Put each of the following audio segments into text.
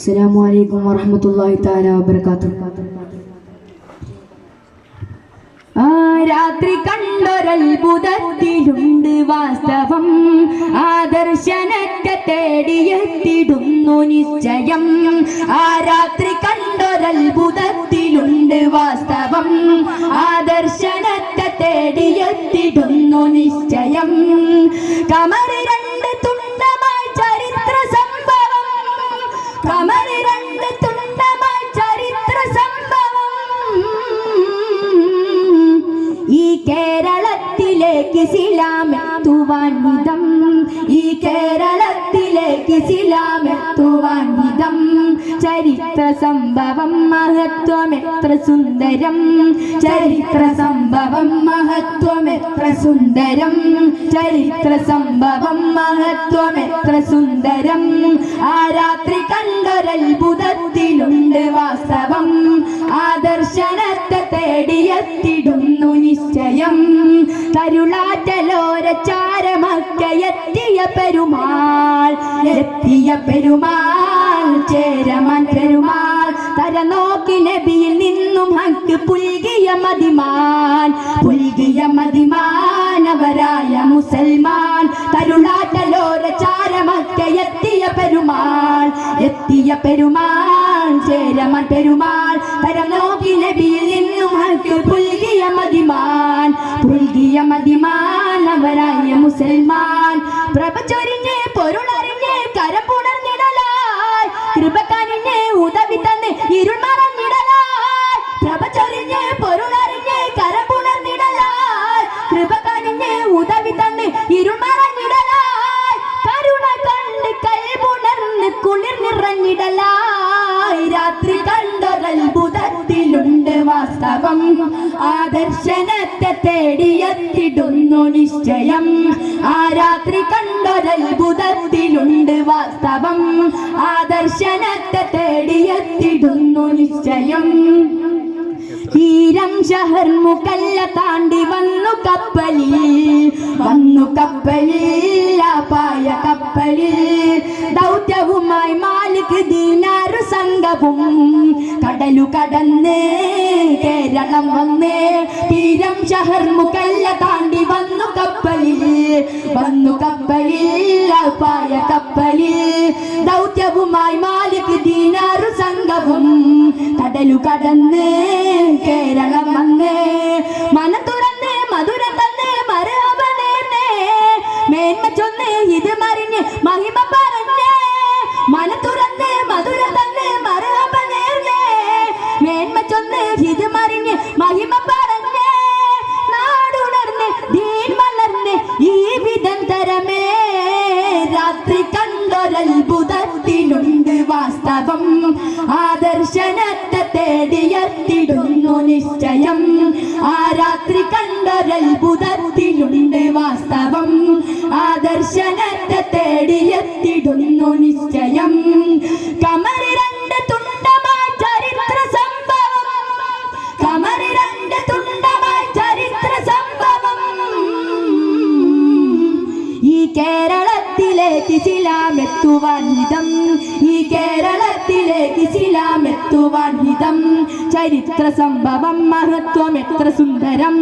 അസ്സലാമു അലൈക്കും വറഹ്മത്തുള്ളാഹി തആല വബറകാതുഹു. ആ രാത്രി കണ്ടൊരത്ഭുതത്തിലുണ്ട് വാസ്തവം. ആദർശനത്തെ തേടിയെത്തിടുന്നു നിശ്ചയം. ആ രാത്രി കണ്ടൊരത്ഭുതത്തിലുണ്ട് വാസ്തവം. ആദർശനത്തെ തേടിയെത്തിടുന്നു നിശ്ചയം. കമറി വിധം. ഈ കേരളത്തിലേക്ക് ശിലാമെത്തുവാൻ വിധം. ചരിത്ര സംഭവം മഹത്വം എത്ര സുന്ദരം. ചരിത്ര സംഭവം മഹത്വം എത്ര സുന്ദരം. ചരിത്ര സംഭവം മഹത്വം എത്ര സുന്ദരം. ആ രാത്രി കണ്ടൊരത്ഭുതത്തിലുണ്ട് വാസ്തവം. ആദർശനത്തെ തേടിയെത്തിടുന്നു നിശ്ചയം. കരുളാറ്റലോര ചാരമക്കയെത്തിയ പെരുമാൾ എത്തിയ പെരുമാൾ ചേരമാൻ പെരുമാൾ തരനോക്കി നബിയിൽ നിന്നും ഹക്ക് പുൽകിയ മതിമാൻ പുൽകിയ മതിമാനവരായ മുസൽമാൻ തരുളാറ്റലോര ചാരമക്കയെത്തിയ പെരുമാൾ എത്തിയ പെരുമാൾ ചേരമാൻ പെരുമാൾ തരനോക്കി നബിയിൽ നിന്നും ഹക്ക് പുൽകിയ മതിമാൻ പുൽകിയ മതിമാനവരായ മുസൽമാൻ. പ്രഭ ചൊരിഞ്ഞ് പൊരുളറിഞ്ഞ് കരം പുണർന്നിടലായി കൃപക്കാനിഞ്ഞ് ഉദവി തന്ന് ഇരുൾ മറഞ്ഞിടലായി പ്രഭ പൊരുളറിഞ്ഞ് കരം പുണർന്നിടലായി കൃപക്കാനിഞ്ഞ് രാത്രി കണ്ടൊരത്ഭുതത്തിലുണ്ട് വാസ്തവം. ആദർശനത്തെ തേടിയെത്തിടുന്നു നിശ്ചയം. ആ രാത്രി കണ്ടൊരത്ഭുതത്തിലുണ്ട് വാസ്തവം. ആദർശനത്തെ തേടിയെത്തിടുന്നു നിശ്ചയം. ീരം ഷഹർ മുക്കല്ല താണ്ടി വന്നു കപ്പലിൽ. സംഘവും കടലു കടന്ന് കേരളം വന്നേ. തീരം ഷഹർ മുക്കല്ല താണ്ടി വന്നു കപ്പലിൽ. വന്നു കപ്പലിൽ പായ കപ്പലിൽ. ദൗത്യവുമായി മാലിക് ദീനാറു സംഘവും കടലു കടന്ന് കേരളം വന്നേ. മന തുറന്ന് മധുരം തന്ന് മരവനേ മേന്മ ചൊന്ന് ഇത് മറിഞ്ഞ് മഹിമ രാത്രി കണ്ടൊരത്ഭുതത്തിലുണ്ട് വാസ്തവം. ആദർശനത്തെ തേടിയെത്തിടുന്നു നിശ്ചയം. ആ രാത്രി കണ്ടൊരത്ഭുതത്തിലുണ്ട് വാസ്തവം. ആദർശനത്തെ തേടിയെത്തിടുന്നു നിശ്ചയം. കമറി കേരളത്തിലേക്ക് ഹിതം ഈ കേരളത്തിലേക്ക് ശിലാമെത്തുവാൻ ഹിതം ചരിത്ര സംഭവം മഹത്വം എത്ര സുന്ദരം.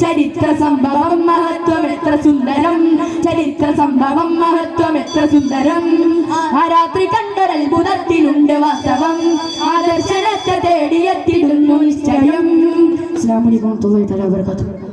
ചരിത്ര സംഭവം മഹത്വം എത്ര സുന്ദരം. ചരിത്ര സംഭവം മഹത്വം എത്ര സുന്ദരം. ആ രാത്രി കണ്ടൊരത്ഭുതത്തിലുണ്ട് വാസ്തവം ആദർശനത്തെ തേടിയെത്തിടുന്നു നിശ്ചയം. അസ്സലാമു അലൈക്കും വറഹ്മത്തുള്ളാഹി തആല വബറകാതുഹു.